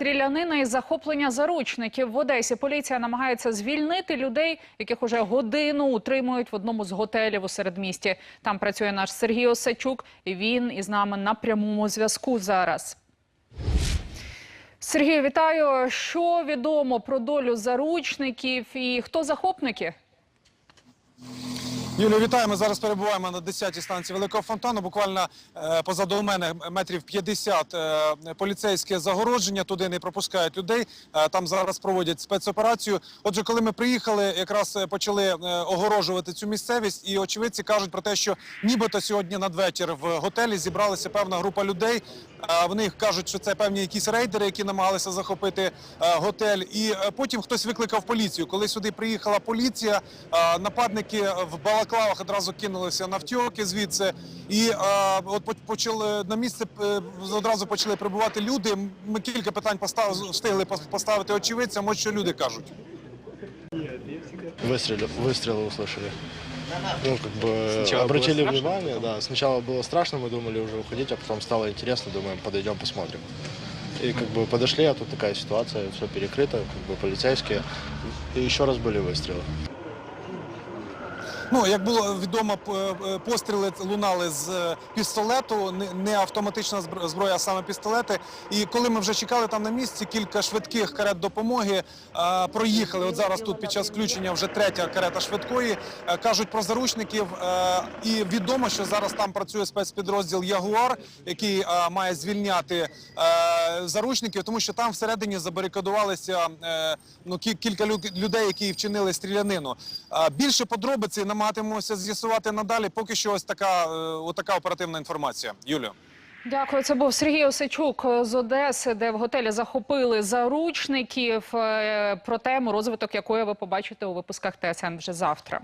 Стрілянина і захоплення заручників в Одесі. Поліція намагається звільнити людей, яких уже годину утримують в одному з готелів у середмісті. Там працює наш Сергій Осачук. і Він із нами на прямому зв'язку зараз. Сергій, вітаю. Що відомо про долю заручників і хто захопники? Юлію, вітаю. Ми зараз перебуваємо на 10-й станції Великого фонтану. Буквально е, позаду мене метрів 50 е, поліцейське загородження. Туди не пропускають людей. Е, там зараз проводять спецоперацію. Отже, коли ми приїхали, якраз почали огорожувати цю місцевість, і очевидці кажуть про те, що нібито сьогодні надвечір в готелі зібралася певна група людей. Е, вони кажуть, що це певні якісь рейдери, які намагалися захопити е, готель. І е, потім хтось викликав поліцію. Коли сюди приїхала поліція, е, нападники в балаклавах одразу кинулися на втьоки звідси. І е, от по- почали на місце е, одразу почали прибувати люди. Ми кілька питань постав, встигли пос- поставити очевидцям. Ось що люди кажуть. Выстрелы, выстрелы услышали. Ну, как бы Сначала обратили страшно, внимание, да. Сначала было страшно, мы думали уже уходить, а потом стало интересно, думаем, подойдем, посмотрим. И как бы подошли, а тут такая ситуация, все перекрыто, как бы полицейские. И еще раз были выстрелы. Ну, як було відомо, е, постріли лунали з е, пістолету, не- автоматична збро- зброя, а саме пістолети. І коли ми вже чекали там на місці, кілька швидких карет допомоги е, проїхали. От зараз тут під час включення вже третя карета швидкої. Кажуть про заручників. І відомо, що зараз там працює спецпідрозділ Ягуар, який має звільняти заручників, тому що там всередині забарикадувалися е, ну, кі- кілька лю- людей, які вчинили стрілянину. Е, Більше подробиці намагатимемося з'ясувати надалі. Поки що ось така, е, отака оперативна інформація. Юлію. Дякую. Це був Сергій Осичук з Одеси, де в готелі захопили заручників. Е, Про тему розвиток якої ви побачите у випусках ТСН вже завтра.